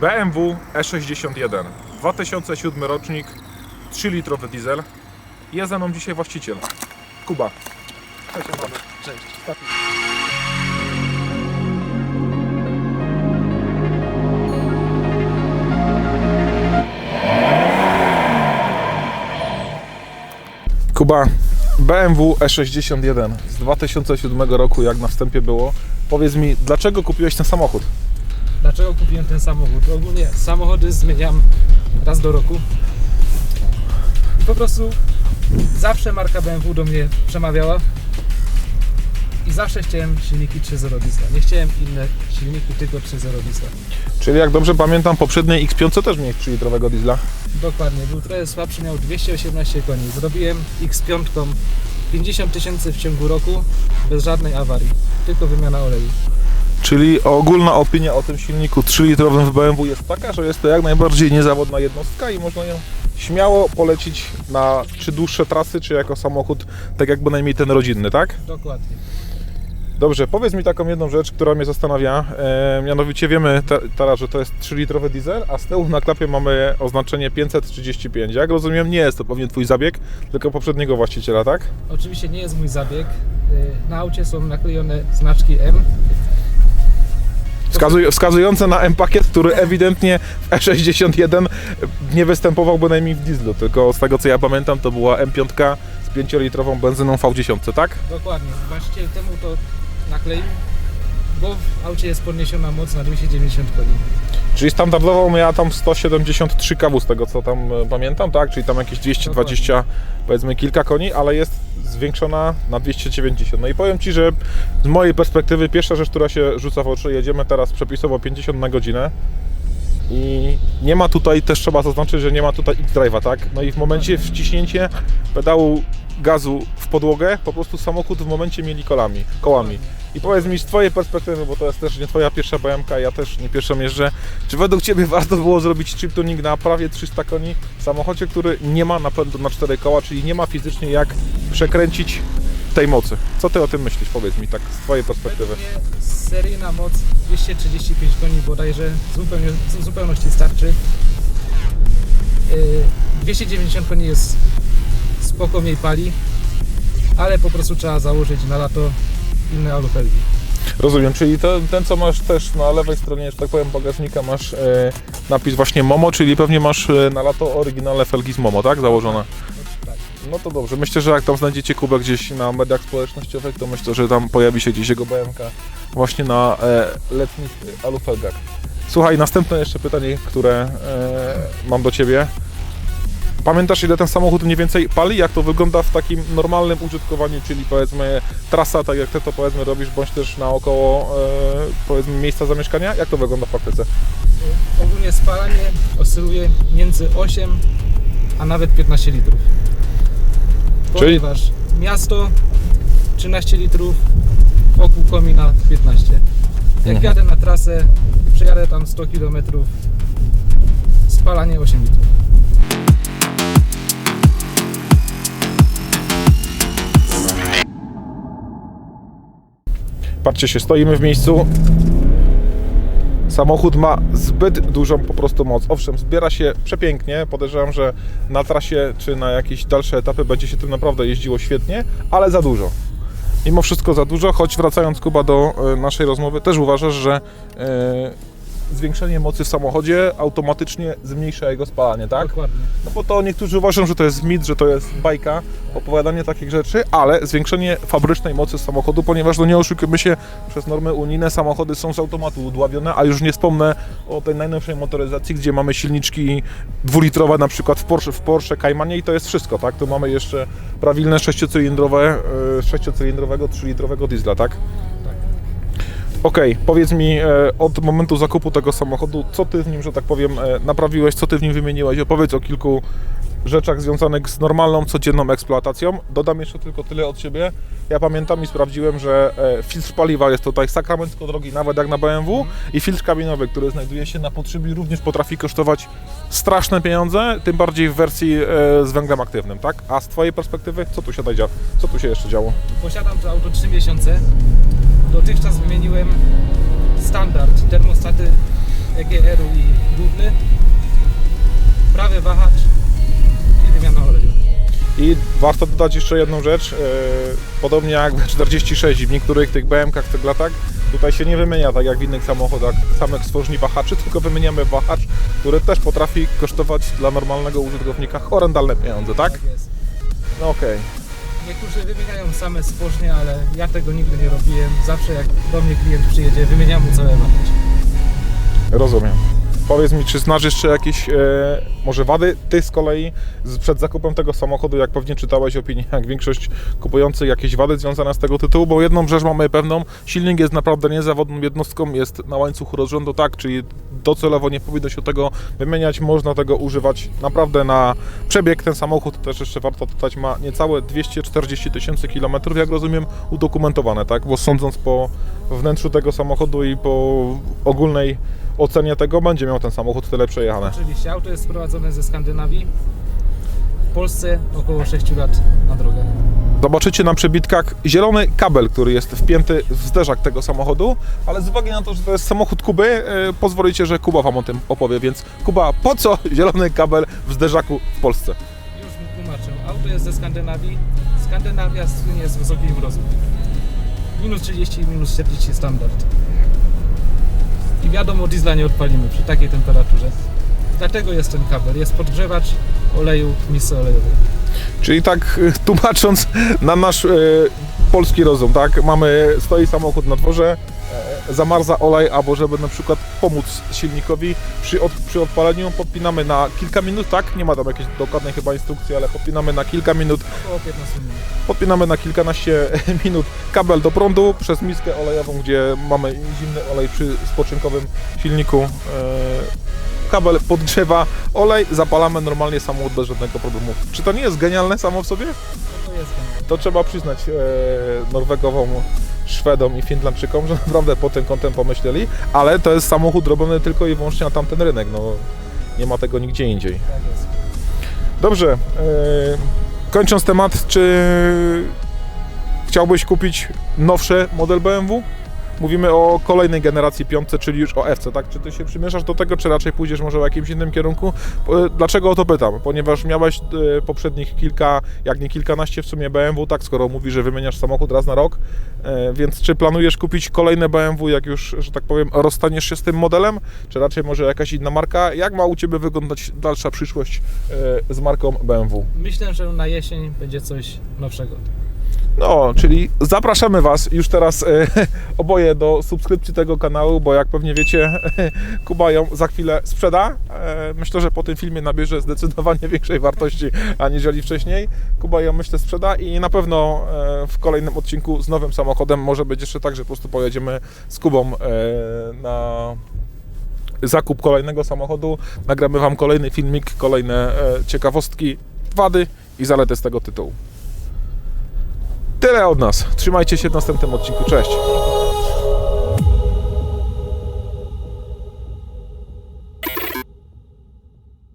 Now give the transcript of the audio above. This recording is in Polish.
BMW E61, 2007 rocznik, 3-litrowy diesel. Jest ze mną dzisiaj właściciel, Kuba. Cześć, Cześć. Kuba, BMW E61 z 2007 roku, jak na wstępie było. Powiedz mi, dlaczego kupiłeś ten samochód? Dlaczego kupiłem ten samochód? Ogólnie samochody zmieniam raz do roku. I po prostu zawsze marka BMW do mnie przemawiała. I zawsze chciałem silniki 3.0 diesla. Nie chciałem inne silniki, tylko 3.0 diesla. Czyli jak dobrze pamiętam, poprzedniej X5 też miałeś 3-litrowego diesla. Dokładnie, był trochę słabszy, miał 218 koni. Zrobiłem X5 50 tysięcy w ciągu roku, bez żadnej awarii. Tylko wymiana oleju. Czyli ogólna opinia o tym silniku 3-litrowym w BMW jest taka, że jest to jak najbardziej niezawodna jednostka i można ją śmiało polecić na czy dłuższe trasy, czy jako samochód, tak jak bynajmniej ten rodzinny, tak? Dokładnie. Dobrze, powiedz mi taką jedną rzecz, która mnie zastanawia. E, mianowicie wiemy te, teraz, że to jest 3-litrowy diesel, a z tyłu na klapie mamy oznaczenie 535. Jak rozumiem, nie jest to pewnie Twój zabieg, tylko poprzedniego właściciela, tak? Oczywiście nie jest mój zabieg. Y, Na aucie są naklejone znaczki M. Wskazuj, wskazujące na M-pakiet, który ewidentnie w E61 nie występował bynajmniej w dieslu, tylko z tego co ja pamiętam to była M5 z 5-litrową benzyną V10, tak? Dokładnie. Właściciel temu to nakleił, bo w aucie jest podniesiona moc na 290 koni. Czyli standardowo miała tam 173 kW z tego co tam e, pamiętam, tak? Czyli tam jakieś 220 powiedzmy kilka koni, ale jest zwiększona na 290. No i powiem Ci, że z mojej perspektywy pierwsza rzecz, która się rzuca w oczy, jedziemy teraz przepisowo 50 na godzinę i nie ma tutaj, też trzeba zaznaczyć, że nie ma tutaj X-Drive'a, tak? No i w momencie wciśnięcie pedału gazu w podłogę, po prostu samochód w momencie mieli kolami, kołami. I powiedz mi z Twojej perspektywy, bo to jest też nie Twoja pierwsza BMK, ja też nie pierwszą jeżdżę, czy według Ciebie warto było zrobić chip tuning na prawie 300 koni w samochodzie, który nie ma napędu na 4 koła, czyli nie ma fizycznie jak przekręcić tej mocy? Co Ty o tym myślisz, powiedz mi tak z Twojej perspektywy? Seryjna moc 235 koni bodajże zupełnie, w zupełności starczy. Y, 290 koni jest spoko mniej pali, ale po prostu trzeba założyć na lato inne alufelgi. Rozumiem, czyli to, ten co masz też na lewej stronie, że tak powiem, bagażnika masz e, napis właśnie Momo, czyli pewnie masz e, na lato oryginalne felgi z Momo, tak? Założone. Tak. No to dobrze. Myślę, że jak tam znajdziecie Kubę gdzieś na mediach społecznościowych, to myślę, że tam pojawi się gdzieś jego BMK właśnie na e, letnich e, alufelgach. Słuchaj, następne jeszcze pytanie, które e, mam do Ciebie. Pamiętasz ile ten samochód mniej więcej pali? Jak to wygląda w takim normalnym użytkowaniu, czyli powiedzmy trasa, tak jak Ty to powiedzmy robisz, bądź też naokoło e, powiedzmy miejsca zamieszkania? Jak to wygląda w praktyce? Ogólnie spalanie oscyluje między 8 a nawet 15 litrów. Czyli- Ponieważ miasto 13 litrów, wokół komina 15. Jak Mhm. jadę na trasę, przejadę tam 100 km, spalanie 8 litrów. Patrzcie się, stoimy w miejscu. Samochód ma zbyt dużą po prostu moc. Owszem, zbiera się przepięknie. Podejrzewam, że na trasie czy na jakieś dalsze etapy będzie się tym naprawdę jeździło świetnie, ale za dużo. Mimo wszystko za dużo, choć wracając Kuba do e, naszej rozmowy, też uważasz, że e, zwiększenie mocy w samochodzie automatycznie zmniejsza jego spalanie, tak? Dokładnie. No bo to niektórzy uważają, że to jest mit, że to jest bajka, opowiadanie takich rzeczy, ale zwiększenie fabrycznej mocy samochodu, ponieważ no nie oszukujmy się, przez normy unijne samochody są z automatu udławione, a już nie wspomnę o tej najnowszej motoryzacji, gdzie mamy silniczki dwulitrowe na przykład w Porsche, w Porsche Caymanie i to jest wszystko, tak? Tu mamy jeszcze prawilne sześciocylindrowe, e, sześciocylindrowego, trzylitrowego diesla, tak? Okej, powiedz mi e, od momentu zakupu tego samochodu, co ty w nim, że tak powiem, e, naprawiłeś, co ty w nim wymieniłeś? Opowiedz o kilku rzeczach związanych z normalną, codzienną eksploatacją. Dodam jeszcze tylko tyle od siebie. Ja pamiętam i sprawdziłem, że e, filtr paliwa jest tutaj sakramencko drogi, nawet jak na BMW i filtr kabinowy, który znajduje się na potrzebie również potrafi kosztować straszne pieniądze, tym bardziej w wersji z węglem aktywnym, tak? A z twojej perspektywy, co tu się? Co tu się jeszcze działo? Posiadam to auto 3 miesiące. Dotychczas wymieniłem standard, termostaty EGR-u i główny, prawy wahacz i wymiana oleju. I warto dodać jeszcze jedną rzecz, e, podobnie jak w 46 w niektórych tych BMK-ach ceglatach, tutaj się nie wymienia tak jak w innych samochodach samych stworzni wahaczy, tylko wymieniamy wahacz, który też potrafi kosztować dla normalnego użytkownika horrendalne pieniądze, tak? Tak jest. No okej. Niektórzy wymieniają same spożnie, ale ja tego nigdy nie robiłem. Zawsze jak do mnie klient przyjedzie, wymieniam mu całe wahacz. Rozumiem. Powiedz mi, czy znasz jeszcze jakieś e, może wady? Ty z kolei przed zakupem tego samochodu, jak pewnie czytałeś opinię, jak większość kupujących, jakieś wady związane z tego tytułu, bo jedną rzecz mamy pewną, silnik jest naprawdę niezawodną jednostką, jest na łańcuchu rozrządu, tak, czyli docelowo nie powinno się tego wymieniać, można tego używać naprawdę na przebieg. Ten samochód też jeszcze warto dodać, ma niecałe 240 tysięcy kilometrów, jak rozumiem, udokumentowane, tak, bo sądząc po wnętrzu tego samochodu i po ogólnej ocenie tego będzie miał ten samochód tyle przejechane. Oczywiście, auto jest sprowadzone ze Skandynawii. W Polsce około 6 lat na drogę. Zobaczycie na przebitkach zielony kabel, który jest wpięty w zderzak tego samochodu, ale z uwagi na to, że to jest samochód Kuby, e, pozwolicie, że Kuba Wam o tym opowie, więc Kuba, po co zielony kabel w zderzaku w Polsce? Już tłumaczę. Auto jest ze Skandynawii. Skandynawia słynie z wysokiej mrozu. Minus 30, minus 40 standard. I wiadomo, diesla nie odpalimy przy takiej temperaturze. Dlatego jest ten kabel. Jest podgrzewacz oleju w misce olejowej. Czyli tak tłumacząc na nasz e, polski rozum, tak? Mamy, stoi samochód na dworze, e, zamarza olej, albo żeby na przykład pomóc silnikowi przy, od, przy odpaleniu, podpinamy na kilka minut, tak? Nie ma tam jakiejś dokładnej chyba instrukcji, ale podpinamy na kilka minut Około 15 minut. Podpinamy na kilkanaście minut kabel do prądu przez miskę olejową, gdzie mamy zimny olej przy spoczynkowym silniku. E, Kabel podgrzewa olej, zapalamy normalnie samochód bez żadnego problemu. Czy to nie jest genialne samo w sobie? To jest genialne. To trzeba przyznać e, Norwegowom, Szwedom i Finlandczykom, że naprawdę pod tym kątem pomyśleli, ale to jest samochód robiony tylko i wyłącznie na tamten rynek. No, nie ma tego nigdzie indziej. Tak jest. Dobrze. e, kończąc temat, czy chciałbyś kupić nowszy model BMW? Mówimy o kolejnej generacji piątce, czyli już o FC, tak? Czy ty się przymierzasz do tego, czy raczej pójdziesz może w jakimś innym kierunku? E, Dlaczego o to pytam? Ponieważ miałeś e, poprzednich kilka, jak nie kilkanaście w sumie BMW, tak? Skoro mówisz, że wymieniasz samochód raz na rok, e, więc czy planujesz kupić kolejne BMW, jak już, że tak powiem, rozstaniesz się z tym modelem? Czy raczej może jakaś inna marka? Jak ma u Ciebie wyglądać dalsza przyszłość z marką BMW? Myślę, że na jesień będzie coś nowszego. No, czyli zapraszamy Was już teraz e, oboje do subskrypcji tego kanału, bo jak pewnie wiecie, Kuba ją za chwilę sprzeda. E, myślę, że po tym filmie nabierze zdecydowanie większej wartości aniżeli wcześniej. Kuba ją myślę sprzeda i na pewno e, w kolejnym odcinku z nowym samochodem może być jeszcze tak, że po prostu pojedziemy z Kubą e, na zakup kolejnego samochodu. Nagramy Wam kolejny filmik, kolejne e, ciekawostki, wady i zalety z tego tytułu. Tyle od nas. Trzymajcie się w następnym odcinku. Cześć.